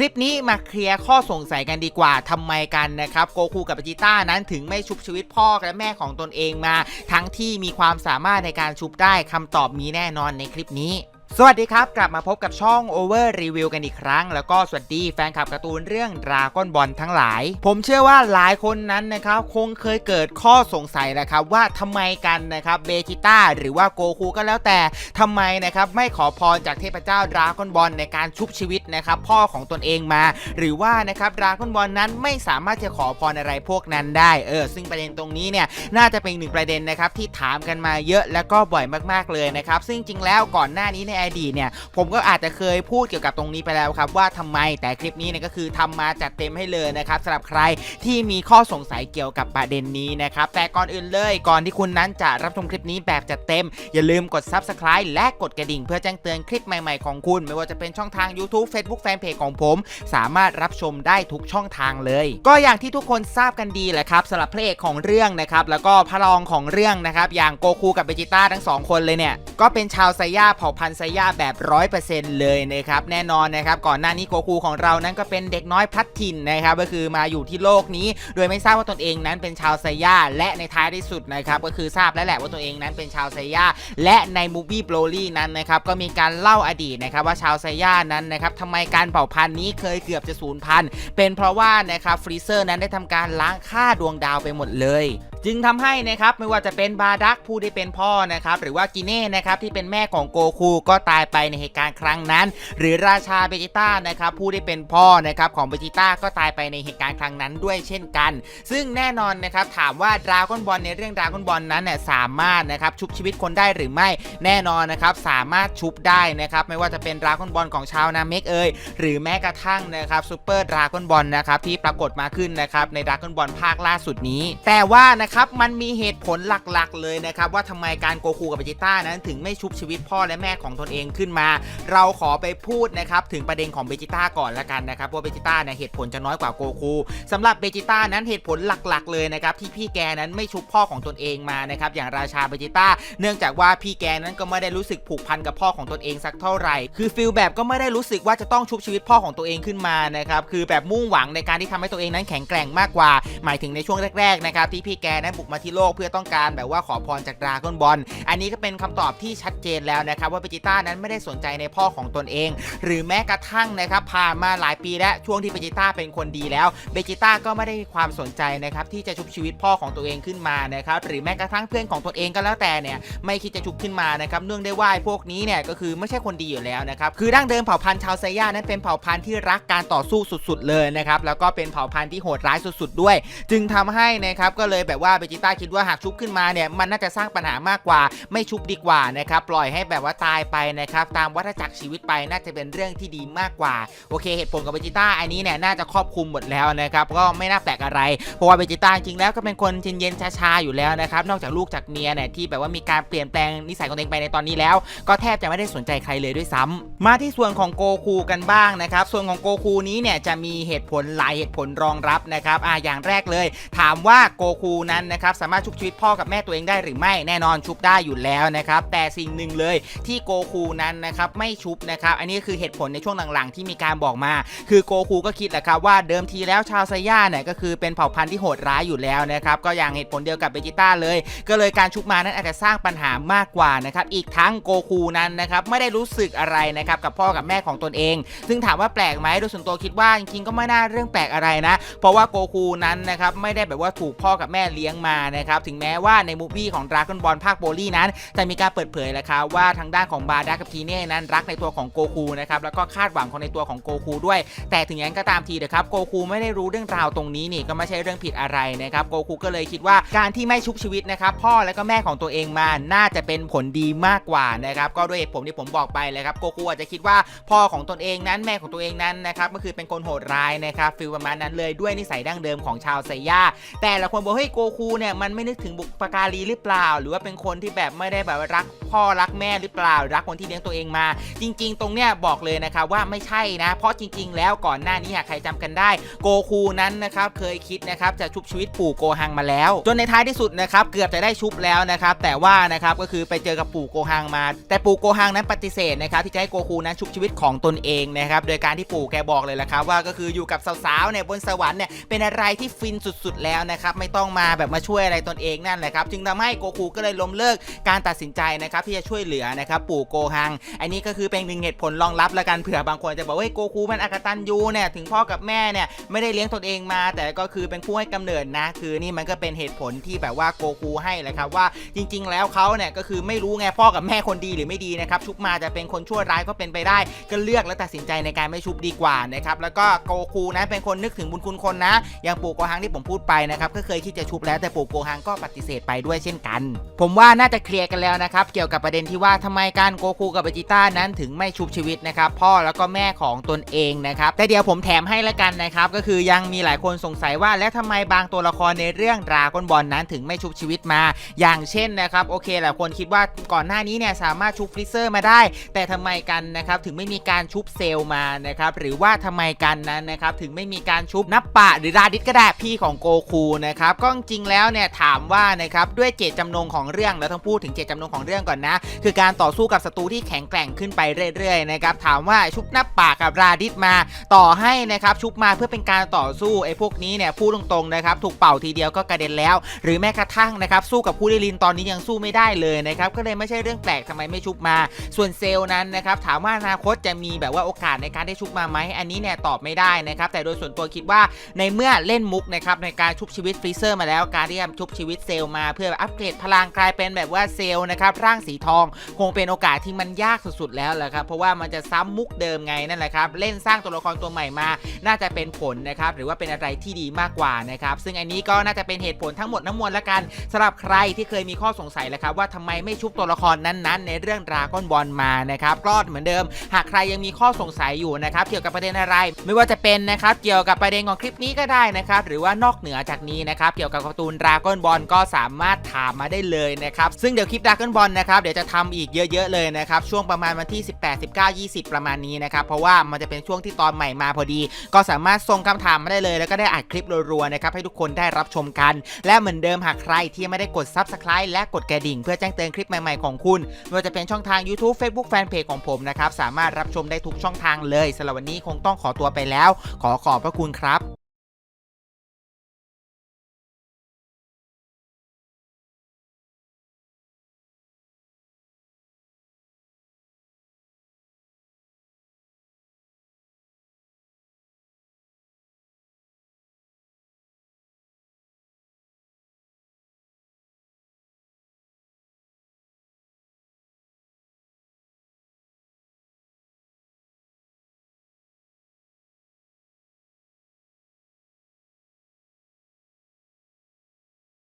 คลิปนี้มาเคลียร์ข้อสงสัยกันดีกว่าทำไมกันนะครับโกคูกับเบจิต้านั้นถึงไม่ชุบชีวิตพ่อและแม่ของตนเองมา ทั้งที่มีความสามารถในการชุบได้คำตอบมีแน่นอนในคลิปนี้ สวัสดีครับ กลับมาพบกับช่อง Over Review กันอีกครั้ง แล้วก็สวัสดีแฟนคลับการ์ตูนเรื่องดราก้อนบอลทั้งหลาย ผมเชื่อว่าหลายคนนั้นนะครับคงเคยเกิดข้อสงสัยนะครับว่าทำไมกันนะครับเบจิต้าหรือว่าโกคูก็แล้วแต่ทำไมนะครับไม่ขอพรจากเทพเจ้าดราก้อนบอลในการชุบชีวิตนะครับพ่อของตนเองมา หรือว่านะครับดราก้อนบอลนั้นไม่สามารถจะขอพรอะไรพวกนั้นได้เออซึ่งประเด็นตรงนี้เนี่ยน่าจะเป็นหนึ่งประเด็นนะครับที่ถามกันมาเยอะแล้วก็บ่อยมากๆเลยนะครับซึ่งจริงแล้วก่อนหน้านี้ในอดีตเนี่ยผมก็อาจจะเคยพูดเกี่ยวกับตรงนี้ไปแล้วครับว่าทำไมแต่คลิปนี้เนี่ยก็คือทำมาจัดเต็มให้เลยนะครับสำหรับใครที่มีข้อสงสัยเกี่ยวกับประเด็นนี้นะครับแต่ก่อนอื่นเลยก่อนที่คุณนั้นจะรับชมคลิปนี้แบบจัดเต็ม อย่าลืมกด Subscribe และกดกระดิ่ง เพื่อแจ้งเตือนคลิปใหม่ๆของคุณ ไม่ว่าจะเป็นช่องทาง YouTube Facebook Fanpage ของผม สามารถรับชมได้ทุกช่องทางเลย ก็อย่างที่ทุกคนทราบกันดีแหละครับสำหรับพระเอกของเรื่องนะครับแล้วก็พระรองของเรื่องนะครับอย่างโกคูกับเบจิต้าทั้งสองคนเลยเนี่ยก็เป็นชาวไซย่าเผ่าพันธุ์ไซยาแบบร้อยเปอร์เซ็นต์เลยนะครับแน่นอนนะครับก่อนหน้านี้โกคูของเรานั้นก็เป็นเด็กน้อยพลัดถิ่นนะครับก็คือมาอยู่ที่โลกนี้ โดยไม่ทราบว่าตนเองนั้นเป็นชาวไซย่าและในท้ายที่สุดนะครับก็คือทราบแล้วแหละว่าตัวเองนั้นเป็นชาวไซย่าและในมูฟี่โบรลี่นั้นนะครับก็มีการเล่าอดีตนะครับว่าชาวไซย่านั้นนะครับทำไมการเผ่าพันธุ์นี้เคยเกือบจะสูญพันธุ์เป็นเพราะว่านะครับฟรีเซอร์นั้นได้ทำการล้างฆ่าดวงดาวไปหมดเลย จึงทำให้นะครับไม่ว่าจะเป็นบาดักผู้ที่เป็นพ่อนะครับหรือว่ากิเน่นะครับที่เป็นแม่ของโกคูก็ตายไปในเหตุการณ์ครั้งนั้น หรือราชาเบจิต้านะครับผู้ที่เป็นพ่อนะครับของเบจิต้าก็ตายไปในเหตุการณ์ครั้งนั้นด้วยเช่นกัน ซึ่งแน่นอนนะครับถามว่าดราก้อนบอลในเรื่องดราก้อนบอลนั้นเนี่ยสามารถนะครับชุบชีวิตคนได้หรือไม่แน่นอนนะครับสามารถชุบได้นะครับไม่ว่าจะเป็นดราก้อนบอลของชาวนาเมกเอยหรือแม้กระทั่งนะครับซูเปอร์ดราก้อนบอลนะครับที่ปรากฏมาขึ้นนะครับในดราก้อนบอลภาคล่าสุดนี้ แต่ว่านะครับมันมีเหตุผลหลักๆ เลยนะครับว่าทำไมการโกคูกับเบจิต้านั้นถึงไม่ชุบชีวิตพ่อและแม่ของตนเองขึ้นมา เราขอไปพูดนะครับถึงประเด็นของเบจิต้าก่อนละกันนะครับว่าเบจิต้าเนี่ยเหตุผลจะน้อยกว่าโกคูสำหรับเบจิต้านั้นเหตุผลหลักๆ เลยนะครับที่พี่แกนั้นไม่ชุบพ่อของตนเองมานะครับอย่างราชาเบจิต้าเนื่องจากว่าพี่แกนั้นก็ไม่ได้รู้สึกผูกพันกับพ่อของตนเองสักเท่าไหร่ คือฟิลแบบก็ไม่ได้รู้สึกว่าจะต้องชุบชีวิตพ่อของตัวเองขึ้นมานะครับคือแบบมุ่งหวังในการที่ทำให้ตัวเองนั้นแข็งแกร่งมากกว่า หมายถึงในช่วงแรกๆนะครับที่พี่แกนั้นบุกมาที่โลกเพื่อต้องการแบบว่าขอพรจากดราก้อนบอลอันนี้ก็เป็นคำตอบที่ชัดเจนแล้วนะครับว่าเบจิต้านั้นไม่ได้สนใจในพ่อของตนเอง หรือแม้กระทั่งนะครับผ่านมาหลายปีแล้วช่วงที่เบจิต้าเป็นคนดีแล้วเบจิต้าก็ไม่ได้มีความสนใจนะครับที่จะชุบชีวิตพ่อของตัวเองขึ้นมานะครับหรือแม้กระทั่งเพื่อนของตนเองก็แล้วแต่เนี่ยไม่คิดจะชุบขึ้นมานะครับเนื่องได้ว่าพวกนี้เนี่ยก็คือไม่ใช่คนดีอยู่แล้วนะครับคือดั้งเดิมเผ่าพันธุ์ชาวไซย่านั้นเป็นเผ่าพันธุ์ที่รักการต่อสู้สุด ๆ เลยนะครับแล้วก็เป็นเผ่าพันธุ์ที่โหดร้ายสุด ๆ ด้วย จึงทำให้นะครับก็เลยแบบว่าเบจิต้าคิดว่าหากชุบขึ้นมาเนี่ยมันน่าจะสร้างปัญหามากกว่า ไม่ชุบดีกว่านะครับปล่อยให้แบบว่าตายไปนะครับตามวัฏจักรชีวิตไปน่าจะเป็นเรื่องที่ดีมากกว่าโอเคเหตุผลกับเบจิต้าอันนี้เนี่ยน่าจะครอบคลุมหมดแล้วนะครับก็ไม่น่าแปลกอะไร เพราะว่าเบจิต้าจริงๆแล้วก็เป็นคนเย็นๆชาๆอยู่แล้วนะครับนอกจากลูกจากเมียเนี่ยที่แบบว่ามีการเปลี่ยนแปลงนิสัยของตัวเองไปในตอนนี้แล้ว ก็แทบจะไม่ได้สนใจใครเลยด้วยซ้ำมาที่ส่วนของโกคูกันบ้างนะครับส่วนของโกคูนี้เนี่ยจะมีเหตุผลหลายเหตุผลรองรับนะครับอ่าอย่างแรกเลย ถามว่าโกคูนั้นนะครับสามารถชุบชีวิตพ่อกับแม่ตัวเองได้หรือไม่แน่นอนชุบได้อยู่แล้วนะครับแต่สิ่งหนึ่งเลยที่โกคูนั้นนะครับไม่ชุบนะครับอันนี้คือเหตุผลในช่วงหลังๆ ที่มีการบอกมา คือโกคูก็คิดแหละครับว่าเดิมทีแล้วชาวไซย่าเนี่ยก็คือเป็นเผ่าพันธุ์ที่โหดร้ายอยู่แล้วนะครับก็อย่างเหตุผลเดียวกับเบจิต้าเลย ก็เลยการชุบมานั้นอาจจะสร้างปัญหามากกว่านะครับอีกทั้งโกคูนั้นนะครับไม่ได้รู้สึกอะไรนะครับกับพ่อกับแม่ของตนเอง ซึ่งถามว่าแปลกไหมโดยส่วนตัวคิดว่าจริงๆก็ไม่น่าเรื่องแปลกอะไรนะ เพราะว่าโกคูนั้นนะครับไม่ได้แบบว่าถูกพ่อกับแม่เลี้ยงมานะครับถึงแม้ว่าในมูฟวี่ของดราก้อนบอลภาคโบลี่นั้น จะมีการเปิดเผยแล้วครับว่าทางด้านของบาดากับทีเน่นั้นรักในตัวของโกคูนะครับแล้วก็คาดหวังของในตัวของโกคูด้วย แต่ถึงอย่างนั้นก็ตามทีนะครับโกคูไม่ได้รู้เรื่องราวตรงนี้นี่ก็ไม่ใช่เรื่องผิดอะไรนะครับโกคูก็เลยคิดว่าการที่ไม่ชุบชีวิตนะครับพ่อและก็แม่ของตัวเองมาน่าจะเป็นผลดีมากกว่านะครับก็ด้วยผลที่ผมบอกไปเลยครับโกคูอาจจะคิดว่าพ่อของตนเองนั้นแม่ของตัวเองนั้นนะครับก็คือเป็นคนโหดร้ายนะครับฟิลประมาณนั้นเลยด้วยนิสัยดั้งเดิมของชาวไซย่าแต่ละคนบอกเฮ้ยโกคูเนี่ยมันไม่นึกถึงบุปการีหรือเปล่า หรือว่าเป็นคนที่แบบไม่ได้แบบรักพ่อรักแม่หรือเปล่า รักคนที่เลี้ยงตัวเองมา จริง ๆ ตรงเนี้ยบอกเลยนะครับว่าไม่ใช่นะ เพราะจริง ๆ แล้วก่อนหน้านี้หากใครจำกันได้ โกคูนั้นนะครับเคยคิดนะครับจะชุบชีวิตปู่โกฮังมาแล้ว จนในท้ายที่สุดนะครับเกือบจะได้ชุบแล้วนะครับแต่ว่านะครับก็คือไปเจอกับปู่โกฮังมา แต่ปู่โกฮังนั้นปฏิเสธนะครับที่จะให้โกคูนั้นชุบชีวิตของตนเองนะครับโดยการที่ปู่แกบอกเลยละครับว่าก็คืออยู่กับสาวๆเนี่ยบนสวรรค์เนี่ยเป็นอะไรที่ฟินสุดๆแล้วนะครับไม่ต้องมาแบบมาช่วยอะไรตนเองนั่นแหละครับจึงทำให้โกคูก็เลยล้มเลิกการตัดสินใจนะครับที่จะช่วยเหลือนะครับปู่โกฮัง อันนี้ก็คือเป็นหนึ่งเหตุผลรองรับละกันเผื่อบางคนจะบอกว่าโกคูมันอากตันยูเนี่ยถึงพ่อกับแม่เนี่ยไม่ได้เลี้ยงตนเองมา แต่ก็คือเป็นผู้ให้กำเนิดนะ คือนี่มันก็เป็นเหตุผลที่แบบว่าโกคูให้แหละครับว่าจริง ๆ แล้วเขาเนี่ยก็คือไม่รู้ไงพ่อกับแม่คนดีหรือไม่ดีนะครับชุบมาจะเป็นคนชั่วร้ายก็เป็นไปได้ ก็เลือกและตัดสินใจในการไม่ชุบดีกว่านะครับแล้วก็โกคูนะเป็นคนนึกถึงบุญคุณคนนะอย่างปู่โกฮังที่ผมพูดไปนะครับก็เคยคิดจะชุบแล้วแต่ปู่โกฮังก็ปฏิเสธไปด้วยเช่นกัน ผมว่าน่าจะเคลียร์กันแล้วนะครับ เกี่ยวกับประเด็นที่ว่าทำไมการโกคูกับเบจิต้านั้นถึงไม่ชุบชีวิตนะครับ พ่อแล้วก็แม่ของตนเองนะครับ แต่เดี๋ยวผมแถมให้ละกันนะครับ ก็คือยังมีหลายคนสงสัยว่า แล้วทำไมบางตัวละครในเรื่องดราก้อนบอลนั้นถึงไม่ชุบชีวิตมา อย่างเช่นนะครับ โอเคหลายคนคิดว่าก่อนหน้านี้เนี่ยสามารถชุบฟริเซอร์มาได้ แต่ทำไมกันนะครับถึงไม่มีการชุบเซลล์มานะครับหรือว่าทำไมกันนั้นนะครับถึงไม่มีการชุบนับปะหรือราดิสก็ได้พี่ของโกคูนะครับก็จริงๆแล้วเนี่ยถามว่านะครับด้วยเจตจำนงของเรื่องแล้วต้องพูดถึงเจตจำนงของเรื่องก่อนนะ คือการต่อสู้กับศัตรูที่แข็งแกร่งขึ้นไปเรื่อยๆนะครับถามว่าชุบหนับปากกับราดิสมาต่อให้นะครับชุบมาเพื่อเป็นการต่อสู้ไอ้พวกนี้เนี่ยพูดตรงๆนะครับถูกเป่าทีเดียวก็กระเด็นแล้ว หรือแม้กระทั่งนะครับสู้กับผู้ลิลินตอนนี้ยังสู้ไม่ได้เลยนะครับก็เลยไม่ใช่เรื่องแปลกทำไมไม่ชุบมา ส่วนเซลล์นั้นนะครับถามว่าอนาคตจะมีแบบว่าโอกาสในการได้ชุบมาไหมอันนี้เนี่ยตอบไม่ได้นะครับแต่โดยส่วนตัวคิดว่าในเมื่อเล่นมุกนะครับในการชุบชีวิตฟรีเซอร์มาแล้วการที่จะชุบชีวิตเซลล์มาเพื่ออัปเกรดพลังกลายเป็นแบบว่าเซลล์นะครับร่างสีทองคงเป็นโอกาสที่มันยากสุดๆแล้วแหละครับเพราะว่ามันจะซ้ำมุกเดิมไงนั่นแหละครับเล่นสร้างตัวละครตัวใหม่มา น่าจะเป็นผลนะครับหรือว่าเป็นอะไรที่ดีมากกว่านะครับซึ่งอันนี้ก็น่าจะเป็นเหตุผลทั้งหมดทั้งมวลละกันสำหรับใครที่เคยมีข้อสงสัยแหละครับว่าทำไมไม่ชุบตัวละครนั้นๆ ในเรื่องดราก้อนบอลมานะครับก็เหมือนเดิม หากใครยังมีข้อสงสัยอยู่นะครับเกี่ยวกับประเด็นอะไร ไม่ว่าจะเป็นนะครับเกี่ยวกับประเด็นของคลิปนี้ก็ได้นะครับหรือว่านอกเหนือจากนี้นะครับเกี่ยวกับตูนดราก้อนบอลก็สามารถถามมาได้เลยนะครับซึ่งเดี๋ยวคลิปดราก้อนบอลนะครับเดี๋ยวจะทำอีกเยอะ ๆ เลยนะครับช่วงประมาณวันที่ 18 19 20 ประมาณนี้นะครับเพราะว่ามันจะเป็นช่วงที่ตอนใหม่มาพอดี ก็สามารถส่งคำถามมาได้เลย แล้วก็ได้อัดคลิปรัวๆนะครับให้ทุกคนได้รับชมกัน และเหมือนเดิมหากใครที่ไม่ได้กด Subscribe และกดกระดิ่ง เพื่อแจ้งเตือนคลิปใหม่ๆของคุณไม่ว่าจะเป็นช่องทาง YouTube Facebook Fanpage ของผมนะครับสามารถรับชมได้ทุกช่องทางเลยสำหรับวันนี้คงต้องขอตัวไปแล้ว ขอขอบพระคุณครับ